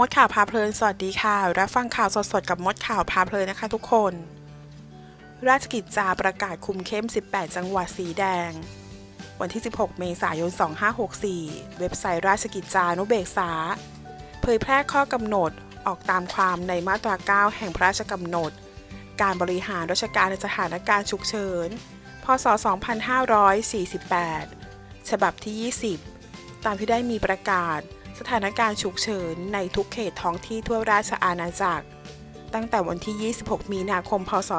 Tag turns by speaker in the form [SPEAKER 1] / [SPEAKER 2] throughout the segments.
[SPEAKER 1] มดข่าวพาเพลิน สวัสดีค่ะ รับฟังข่าวสดๆ กับมดข่าวพาเพลินนะคะทุกคน ราชกิจจาประกาศคุมเข้ม 18 จังหวัดสีแดง วันที่ 16 เมษายน 2564 เว็บไซต์ราชกิจจานุเบกษา เผยแพร่ข้อกำหนดออกตามความในมาตรา 9 แห่งพระราชกำหนด การบริหารราชการในสถานการณ์ฉุกเฉิน พศ 2548 ฉบับที่ 20 ตามที่ได้มีประกาศ สถานการณ์ฉุกเฉินในทุกเขตท้องที่ทั่วราชอาณาจักร ตั้งแต่วันที่ 26 มีนาคม พศ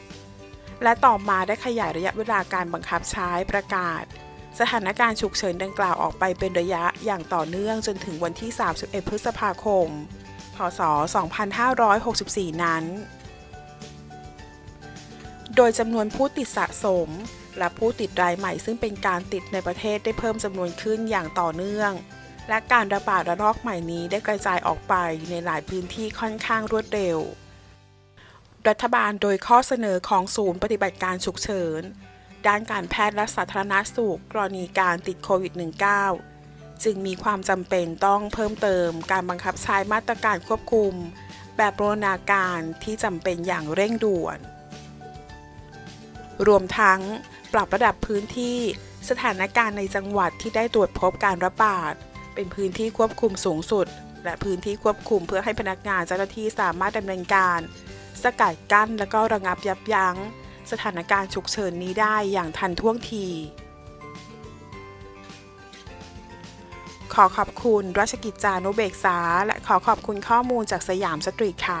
[SPEAKER 1] 2563 และต่อมาได้ขยายระยะเวลาการบังคับใช้ประกาศ สถานการณ์ฉุกเฉินดังกล่าวออกไปเป็นระยะอย่างต่อเนื่องจนถึงวันที่ 31 พฤษภาคม พศ 2564 นั้น โดยจำนวนผู้ติดสะสม และผู้ติดรายใหม่ซึ่งเป็นการติดในประเทศได้เพิ่มจำนวนขึ้นอย่างต่อเนื่อง และการระบาดระลอกใหม่นี้ได้กระจายออกไปในหลายพื้นที่ค่อนข้างรวดเร็ว รัฐบาลโดยข้อเสนอของศูนย์ปฏิบัติการฉุกเฉิน ด้านการแพทย์และสาธารณสุขกรณีการติดโควิด -19 จึงมีความจำเป็นต้องเพิ่มเติมการบังคับใช้มาตรการควบคุม แบบบูรณาการที่จำเป็นอย่างเร่งด่วน รวมทั้งปรับระดับพื้นที่สถานการณ์ในจังหวัดที่ได้ตรวจพบการระบาด เป็นพื้นที่ควบคุมสูงสุด และพื้นที่ควบคุมเพื่อให้พนักงานเจ้าหน้าที่สามารถดำเนินการ สกัดกั้นและก็ระงับยับยั้ง สถานการณ์ฉุกเฉินนี้ได้อย่างทันท่วงที ขอขอบคุณราชกิจจานุเบกษา และขอขอบคุณข้อมูลจากสยามสตรีทค่ะ